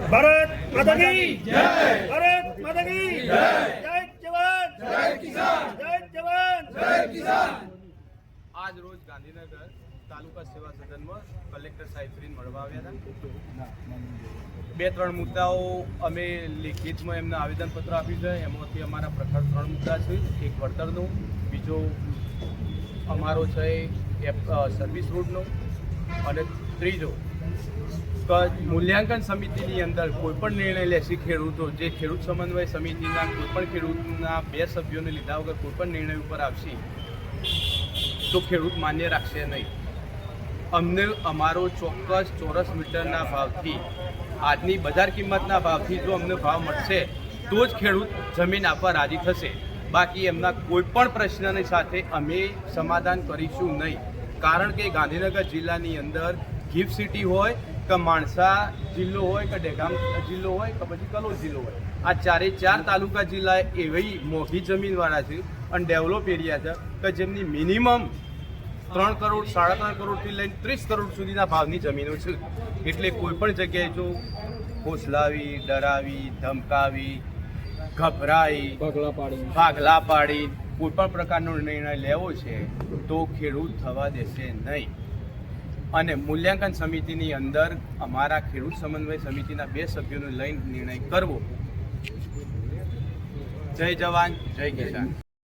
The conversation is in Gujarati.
ભારત માતા કી જય. ભારત માતા કી જય. જય. જવાન. જય કિસાન. જય જવાન. જય કિસાન. આજ રોજ ગાંધીનગર તાલુકા સેવા સદનમાં કલેક્ટર સાહેબશ્રીને મળવા આવ્યા હતા. બે ત્રણ મુદ્દાઓ અમે લેખિતમાં એમને આવેદનપત્ર આપ્યું છે. એમાંથી અમારા પ્રખર ત્રણ મુદ્દા છે. એક વળતરનો બીજો અમારો છે એપ- સર્વિસ રોડનો અને ત્રીજો મૂલ્યાંકન સમિતિની અંદર કોઈ પણ નિર્ણય લેશે ખેડૂતો, જે ખેડૂત સમન્વય સમિતિના કોઈ પણ ખેડૂતના બે સભ્યોને લીધા વગર કોઈ પણ નિર્ણય ઉપર આવશે, તો ખેડૂત માન્ય રાખશે નહીં. અમને અમારો ચોક્કસ ચોરસ મીટરના ભાવથી, આજની બજાર કિંમતના ભાવથી જો અમને ભાવ મળશે, તો જ ખેડૂત જમીન આપવા રાજી થશે. બાકી એમના કોઈ પણ પ્રશ્નની સાથે અમે સમાધાન કરીશું નહીં. કારણ કે ગાંધીનગર જિલ્લાની અંદર ગિફ્ટ સિટી હોય કે માણસા જિલ્લો હોય કે ડેગામ જિલ્લો હોય કે પછી કલોલ જિલ્લો હોય. આ ચારે ચાર તાલુકા જિલ્લા એવી મોટી જમીનવાળા છે અને ડેવલપ એરિયા છે કે જેમની મિનિમમ ત્રણ કરોડ સાડા ત્રણ કરોડથી લઈને ત્રીસ કરોડ સુધીના ભાવની જમીનો છે. એટલે કોઈ પણ જગ્યાએ જો ફોસલાવી ડરાવી ધમકાવી ગભરાઈ ભાગલા પાડી કોઈ પણ પ્રકારનો નિર્ણય લેવો છે તો ખેડૂત થવા દેશે નહીં. અને મૂલ્યાંકન સમિતિની અંદર અમારા ખેડૂત સમન્વય સમિતિના બે સભ્યોને લઈને નિર્ણય કરવો. જય જવાન, જય કિસાન.